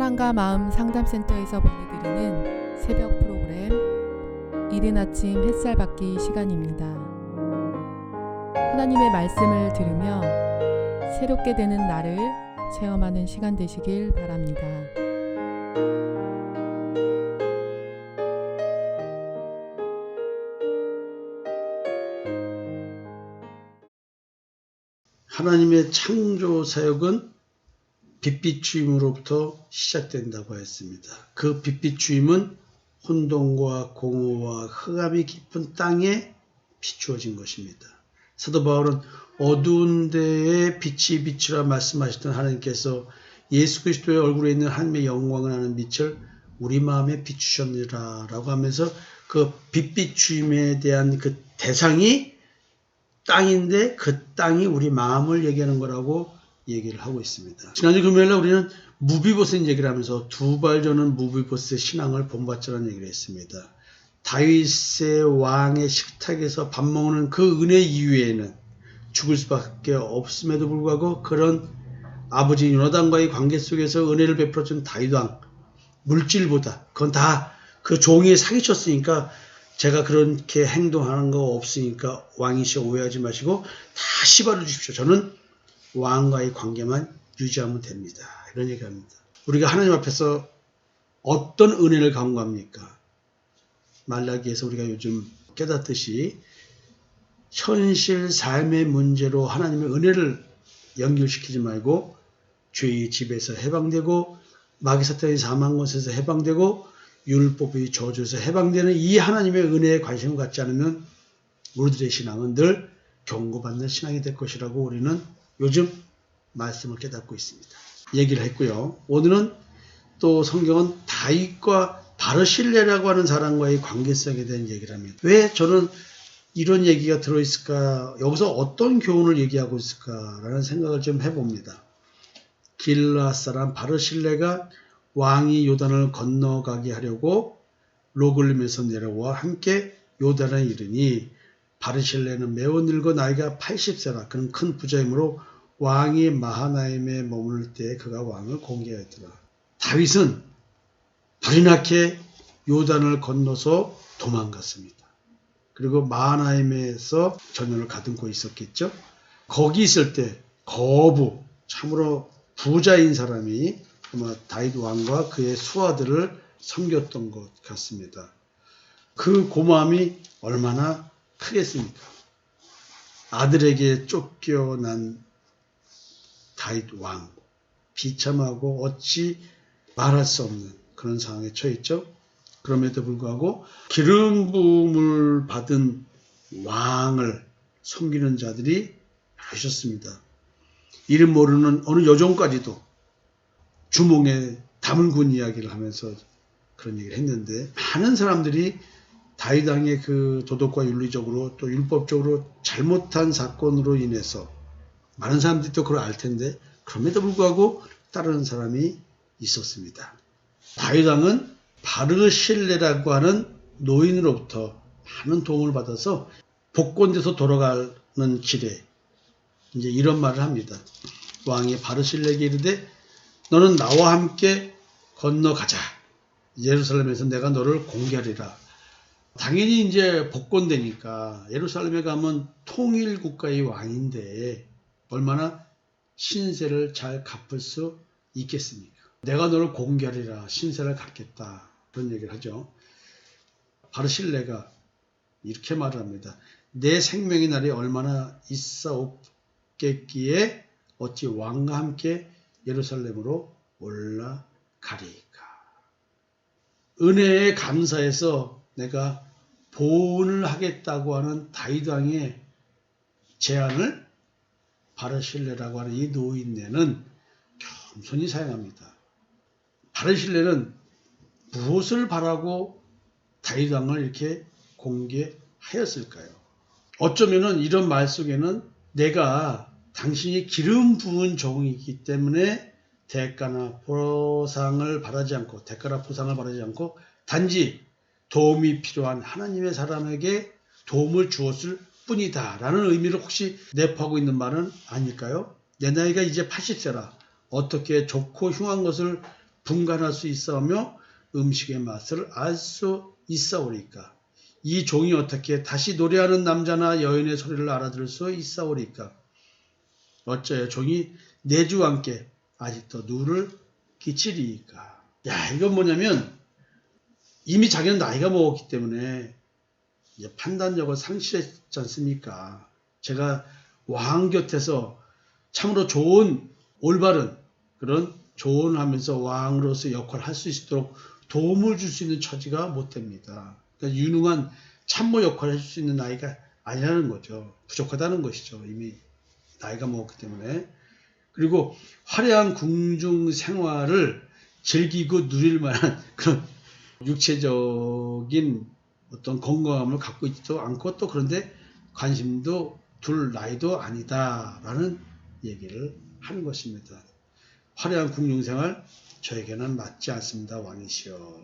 사랑과 마음 상담센터에서 보내드리는 새벽 프로그램 이른 아침 햇살 받기 시간입니다. 하나님의 말씀을 들으며 새롭게 되는 나를 체험하는 시간 되시길 바랍니다. 하나님의 창조 사역은 빛빛 주임으로부터 시작된다고 했습니다. 그 빛빛 주임은 혼돈과 공허와 흑암이 깊은 땅에 비추어진 것입니다. 사도 바울은 어두운 데에 빛이 비추라 말씀하셨던 하나님께서 예수 그리스도의 얼굴에 있는 하나님의 영광을 하는 빛을 우리 마음에 비추셨느라 라고 하면서 그 빛빛 주임에 대한 그 대상이 땅인데 그 땅이 우리 마음을 얘기하는 거라고 얘기를 하고 있습니다. 지난주 금요일날 우리는 무비보셋 얘기를 하면서 두발 저는 무비보셋의 신앙을 본받자는 얘기를 했습니다. 다윗의 왕의 식탁에서 밥 먹는 그 은혜 이후에는 죽을 수밖에 없음에도 불구하고 그런 아버지 요나단과의 관계 속에서 은혜를 베풀어준 다윗 왕 물질보다 그건 다 그 종이 사기쳤으니까 제가 그렇게 행동하는 거 없으니까 왕이시 오해하지 마시고 다 씹어를 주십시오. 저는 왕과의 관계만 유지하면 됩니다. 이런 얘기합니다. 우리가 하나님 앞에서 어떤 은혜를 간구합니까? 말라기에서 우리가 요즘 깨닫듯이 현실 삶의 문제로 하나님의 은혜를 연결시키지 말고 죄의 집에서 해방되고 마귀 사탄의 사망 것에서 해방되고 율법의 저주에서 해방되는 이 하나님의 은혜에 관심을 갖지 않으면 우리들의 신앙은 늘 경고받는 신앙이 될 것이라고 우리는 요즘 말씀을 깨닫고 있습니다. 얘기를 했고요. 오늘은 또 성경은 다윗과 바르실레라고 하는 사람과의 관계성에 대한 얘기를 합니다. 왜 저는 이런 얘기가 들어있을까? 여기서 어떤 교훈을 얘기하고 있을까라는 생각을 좀 해봅니다. 길라 사람 바르실레가 왕이 요단을 건너가게 하려고 로글림에서 내려와 함께 요단에 이르니 바르실레는 매우 늙어 나이가 80세라 그는 큰 부자이므로 왕이 마하나임에 머무를 때 그가 왕을 공개하였더라. 다윗은 불이 나게 요단을 건너서 도망갔습니다. 그리고 마하나임에서 전열을 가듬고 있었겠죠. 거기 있을 때 거부 참으로 부자인 사람이 아마 다윗 왕과 그의 수하들을 섬겼던 것 같습니다. 그 고마움이 얼마나 크겠습니까? 아들에게 쫓겨난 다윗 왕 비참하고 어찌 말할 수 없는 그런 상황에 처했죠. 그럼에도 불구하고 기름 부음을 받은 왕을 섬기는 자들이 하셨습니다. 이름 모르는 어느 여종까지도 주몽에 담을 군 이야기를 하면서 그런 얘기를 했는데 많은 사람들이 다윗왕의 그 도덕과 윤리적으로 또 율법적으로 잘못한 사건으로 인해서 많은 사람들이 또 그걸 알 텐데 그럼에도 불구하고 따르는 사람이 있었습니다. 다윗왕은 바르실레라고 하는 노인으로부터 많은 도움을 받아서 복권돼서 돌아가는 길에 이제 이런 말을 합니다. 왕이 바르실레에게 이르되 너는 나와 함께 건너가자. 예루살렘에서 내가 너를 공개하리라. 당연히 이제 복권되니까 예루살렘에 가면 통일 국가의 왕인데 얼마나 신세를 잘 갚을 수 있겠습니까? 내가 너를 공개하리라. 신세를 갚겠다. 그런 얘기를 하죠. 바르실레가 이렇게 말을 합니다. 내 생명의 날이 얼마나 있사옵겠기에 어찌 왕과 함께 예루살렘으로 올라가리까. 은혜에 감사해서 내가 보훈을 하겠다고 하는 다윗 왕의 제안을 바르실레라고 하는 이 노인네는 겸손히 사용합니다. 바르실레는 무엇을 바라고 다윗 왕을 이렇게 공개하였을까요? 어쩌면은 이런 말 속에는 내가 당신이 기름 부은 종이기 때문에 대가나 보상을 바라지 않고 대가나 보상을 바라지 않고 단지 도움이 필요한 하나님의 사람에게 도움을 주었을 뿐이다 라는 의미를 혹시 내포하고 있는 말은 아닐까요? 내 나이가 이제 80세라 어떻게 좋고 흉한 것을 분간할 수 있어하며 음식의 맛을 알 수 있사오리까? 이 종이 어떻게 다시 노래하는 남자나 여인의 소리를 알아들을 수 있사오리까? 어쩌여 종이 내주와 함께 아직도 누를 끼치리이까? 야 이건 뭐냐면 이미 자기는 나이가 먹었기 때문에 이제 판단력을 상실했지 않습니까 제가 왕 곁에서 참으로 좋은 올바른 그런 조언하면서 왕으로서 역할을 할 수 있도록 도움을 줄 수 있는 처지가 못 됩니다. 그러니까 유능한 참모 역할을 해줄 수 있는 나이가 아니라는 거죠. 부족하다는 것이죠. 이미 나이가 먹었기 때문에. 그리고 화려한 궁중 생활을 즐기고 누릴 만한 그런 육체적인 어떤 건강함을 갖고 있지도 않고 또 그런데 관심도 둘 나이도 아니다라는 얘기를 하는 것입니다. 화려한 궁중생활 저에게는 맞지 않습니다. 왕이시여.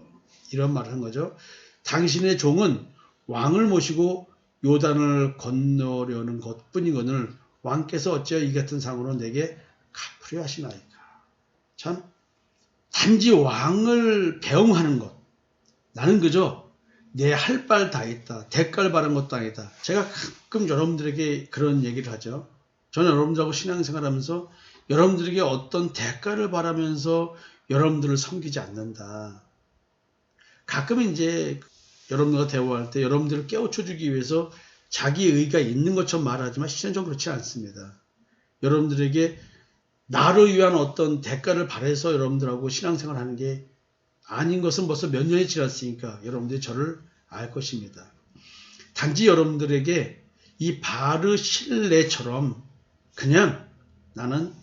이런 말을 한 거죠. 당신의 종은 왕을 모시고 요단을 건너려는 것뿐이거늘 왕께서 어찌하여 이 같은 상으로 내게 갚으려 하시나이까. 참 단지 왕을 배웅하는 것. 나는 그저 내할바다 했다. 대가를 바란 것도 아니다. 제가 가끔 여러분들에게 그런 얘기를 하죠. 저는 여러분들하고 신앙생활 하면서 여러분들에게 어떤 대가를 바라면서 여러분들을 섬기지 않는다. 가끔 이제 여러분들과 대화할 때 여러분들을 깨우쳐 주기 위해서 자기 의가 있는 것처럼 말하지만 실현적으로 그렇지 않습니다. 여러분들에게 나를 위한 어떤 대가를 바래서 여러분들하고 신앙생활 하는 게 아닌 것은 벌써 몇 년이 지났으니까 여러분들이 저를 알 것입니다. 단지 여러분들에게 이 바르 신뢰처럼 그냥 나는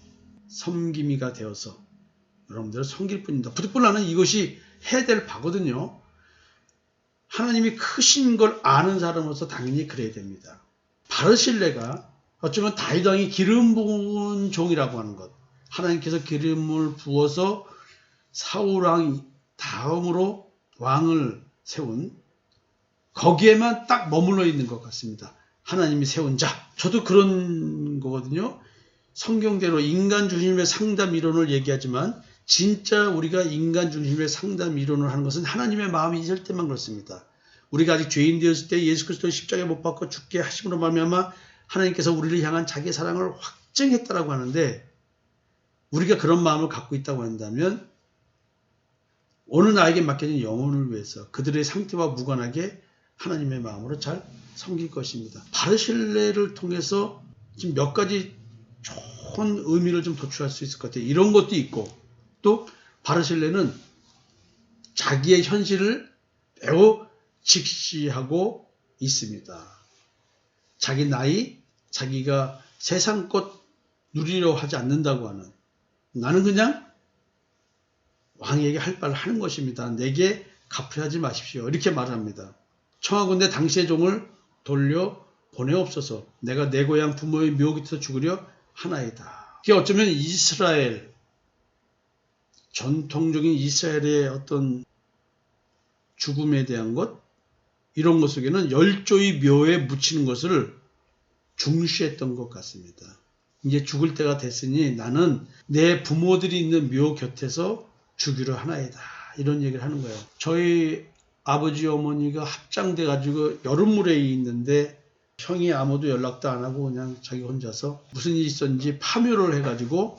섬김이가 되어서 여러분들을 섬길 뿐입니다. 부득불 나는 이것이 해야 될 바거든요. 하나님이 크신 걸 아는 사람으로서 당연히 그래야 됩니다. 바르 신뢰가 어쩌면 다윗 왕이 기름 부은 종이라고 하는 것. 하나님께서 기름을 부어서 사울 왕 다음으로 왕을 세운 거기에만 딱 머물러 있는 것 같습니다. 하나님이 세운 자. 저도 그런 거거든요. 성경대로 인간 중심의 상담 이론을 얘기하지만 진짜 우리가 인간 중심의 상담 이론을 하는 것은 하나님의 마음이 있을 때만 그렇습니다. 우리가 아직 죄인 되었을 때 예수 그리스도 십자가에 못 박고 죽게 하심으로 말미암아 하나님께서 우리를 향한 자기의 사랑을 확증했다라고 하는데 우리가 그런 마음을 갖고 있다고 한다면 어느 나에게 맡겨진 영혼을 위해서 그들의 상태와 무관하게 하나님의 마음으로 잘 섬길 것입니다. 바르 신뢰를 통해서 지금 몇 가지 좋은 의미를 좀 도출할 수 있을 것 같아요. 이런 것도 있고 또 바르 신뢰는 자기의 현실을 매우 직시하고 있습니다. 자기 나이, 자기가 세상 것 누리려 하지 않는다고 하는 나는 그냥 왕에게 할 바를 하는 것입니다. 내게 갚으려 하지 마십시오. 이렇게 말합니다. 청하건대 당시의 종을 돌려 보내옵소서. 내가 내 고향 부모의 묘 곁에서 죽으려 하나이다. 이게 어쩌면 이스라엘 전통적인 이스라엘의 어떤 죽음에 대한 것 이런 것 속에는 열조의 묘에 묻히는 것을 중시했던 것 같습니다. 이제 죽을 때가 됐으니 나는 내 부모들이 있는 묘 곁에서 죽이려 하나이다. 이런 얘기를 하는 거예요. 저희 아버지 어머니가 합장돼 가지고 여름물에 있는데 형이 아무도 연락도 안 하고 그냥 자기 혼자서 무슨 일이 있었는지 파묘를 해 가지고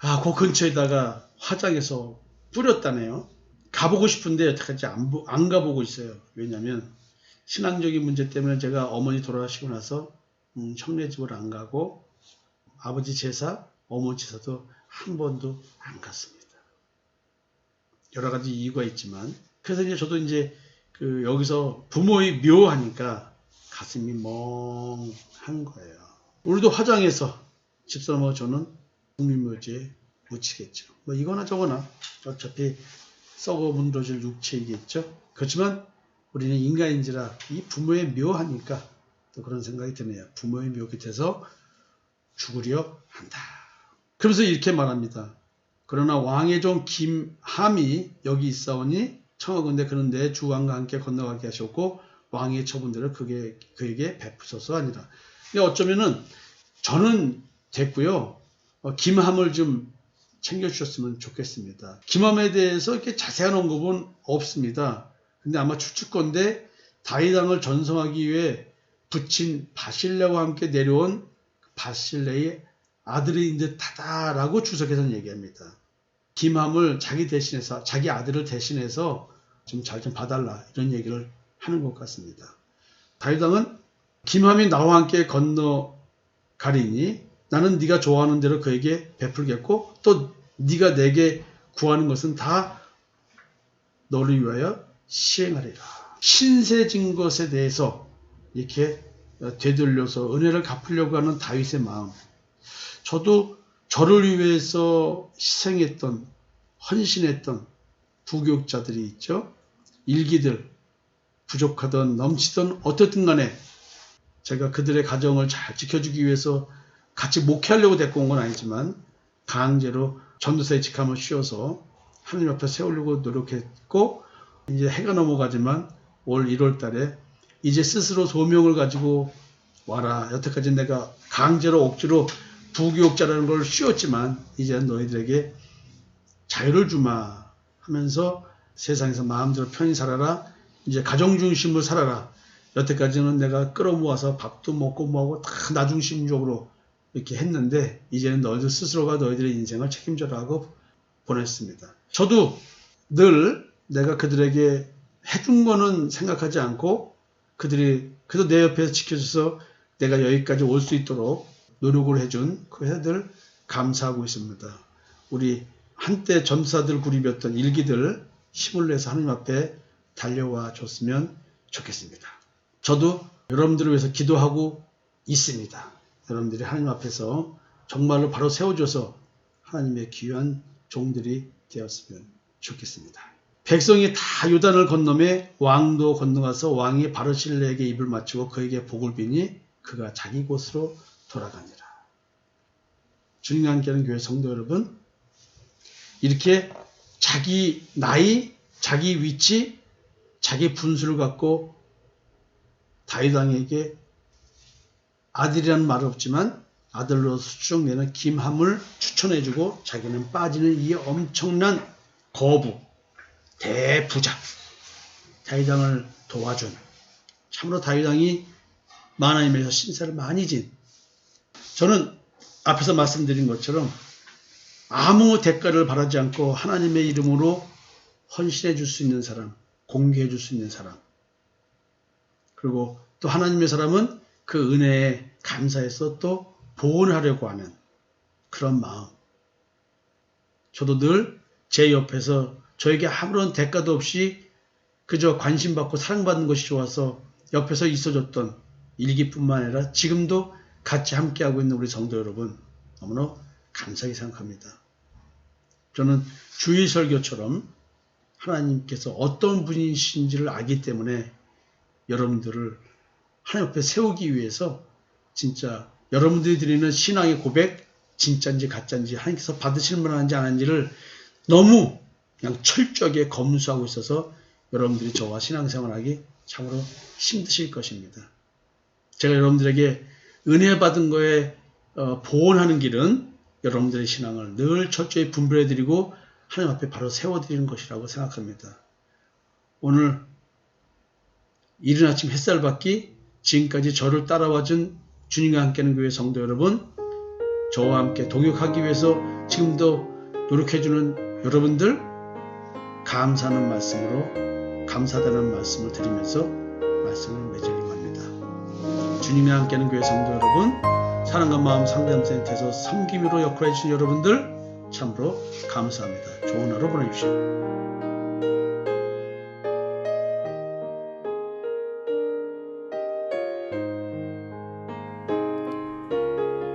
아, 그 근처에다가 화장해서 뿌렸다네요. 가보고 싶은데 어떡하지 안, 보- 안 가보고 있어요. 왜냐면 신앙적인 문제 때문에 제가 어머니 돌아가시고 나서 음, 형네 집을 안 가고 아버지 제사, 어머니 제사도 한 번도 안 갔습니다. 여러 가지 이유가 있지만 그래서 이제 저도 이제 그 여기서 부모의 묘하니까 가슴이 멍한 거예요. 우리도 화장해서 집사람하고 저는 국민묘지에 묻히겠죠. 뭐 이거나 저거나 어차피 썩어 문드러질 육체이겠죠. 그렇지만 우리는 인간인지라 이 부모의 묘하니까 또 그런 생각이 드네요. 부모의 묘 곁에서 죽으려 한다. 그러면서 이렇게 말합니다. 그러나 왕의 종 김함이 여기 있사오니 청하건대 그런데 주왕과 함께 건너가게 하셨고 왕의 처분대로 그게 그에게 베푸소서 아니라. 근데 어쩌면은 저는 됐고요. 어, 김함을 좀 챙겨주셨으면 좋겠습니다. 김함에 대해서 이렇게 자세한 언급은 없습니다. 근데 아마 추측건데 다이당을 전성하기 위해 붙인 바실레와 함께 내려온 바실레의 아들인 듯하다라고 주석에서는 얘기합니다. 김함을 자기 대신해서 자기 아들을 대신해서 좀잘좀 봐달라 이런 얘기를 하는 것 같습니다. 다윗왕은 김함이 나와 함께 건너 가리니 나는 네가 좋아하는 대로 그에게 베풀겠고 또 네가 내게 구하는 것은 다 너를 위하여 시행하리라. 신세진 것에 대해서 이렇게 되돌려서 은혜를 갚으려고 하는 다윗의 마음. 저도 저를 위해서 희생했던 헌신했던 부교육자들이 있죠. 일기들 부족하던 넘치던 어떻든 간에 제가 그들의 가정을 잘 지켜주기 위해서 같이 목회하려고 데리고 온 건 아니지만 강제로 전도사의 직함을 씌워서 하나님 앞에 세우려고 노력했고 이제 해가 넘어가지만 올 1월 달에 이제 스스로 소명을 가지고 와라. 여태까지 내가 강제로 억지로 부교육자라는 걸 씌웠지만 이제 너희들에게 자유를 주마 하면서 세상에서 마음대로 편히 살아라. 이제 가정 중심으로 살아라. 여태까지는 내가 끌어모아서 밥도 먹고 뭐하고 다 나 중심적으로 이렇게 했는데 이제는 너희들 스스로가 너희들의 인생을 책임져라 하고 보냈습니다. 저도 늘 내가 그들에게 해준 거는 생각하지 않고 그들이 그래도 내 옆에서 지켜줘서 내가 여기까지 올 수 있도록 노력을 해준 그 애들 감사하고 있습니다. 우리 한때 전사들 구립이었던 일기들 힘을 내서 하나님 앞에 달려와 줬으면 좋겠습니다. 저도 여러분들을 위해서 기도하고 있습니다. 여러분들이 하나님 앞에서 정말로 바로 세워줘서 하나님의 귀한 종들이 되었으면 좋겠습니다. 백성이 다 요단을 건너매 왕도 건너가서 왕이 바르실레에게 입을 맞추고 그에게 복을 비니 그가 자기 곳으로 돌아가니라. 주님과 함께하는 교회 성도 여러분, 이렇게 자기 나이, 자기 위치, 자기 분수를 갖고 다윗왕에게 아들이라는 말 없지만 아들로 수정되는 김함을 추천해주고 자기는 빠지는 이 엄청난 거부, 대부자, 다윗왕을 도와준 참으로 다윗왕이 하나님에서 신세를 많이 진 저는 앞에서 말씀드린 것처럼 아무 대가를 바라지 않고 하나님의 이름으로 헌신해 줄 수 있는 사람, 공개해 줄 수 있는 사람. 그리고 또 하나님의 사람은 그 은혜에 감사해서 또 보온하려고 하는 그런 마음. 저도 늘 제 옆에서 저에게 아무런 대가도 없이 그저 관심받고 사랑받는 것이 좋아서 옆에서 있어줬던 일기뿐만 아니라 지금도 같이 함께하고 있는 우리 성도 여러분 너무나 감사하게 생각합니다. 저는 주의 설교처럼 하나님께서 어떤 분이신지를 알기 때문에 여러분들을 하나님 앞에 세우기 위해서 진짜 여러분들이 드리는 신앙의 고백 진짜인지 가짜인지 하나님께서 받으실 만한지 안 한지를 너무 그냥 철저하게 검수하고 있어서 여러분들이 저와 신앙생활하기 참으로 힘드실 것입니다. 제가 여러분들에게 은혜 받은 거에 어, 보온하는 길은 여러분들의 신앙을 늘 철저히 분별해 드리고 하나님 앞에 바로 세워 드리는 것이라고 생각합니다. 오늘 이른 아침 햇살 받기 지금까지 저를 따라와 준 주님과 함께하는 교회 성도 여러분 저와 함께 동역하기 위해서 지금도 노력해 주는 여러분들 감사하는 말씀으로 감사하다는 말씀을 드리면서 말씀을 합니다. 주님과 함께하는 교회 성도 여러분 사랑과 마음 상담센터에서 섬김으로 역할해 주신 여러분들 참으로 감사합니다. 좋은 하루 보내십시오.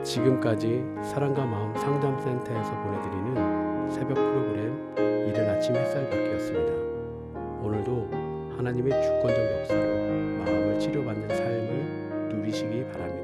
지금까지 사랑과 마음 상담센터에서 보내드리는 새벽 프로그램 이른 아침 햇살 받기였습니다. 오늘도 하나님의 주권적 역사로 마음을 치료받는 삶을 누리시기 바랍니다.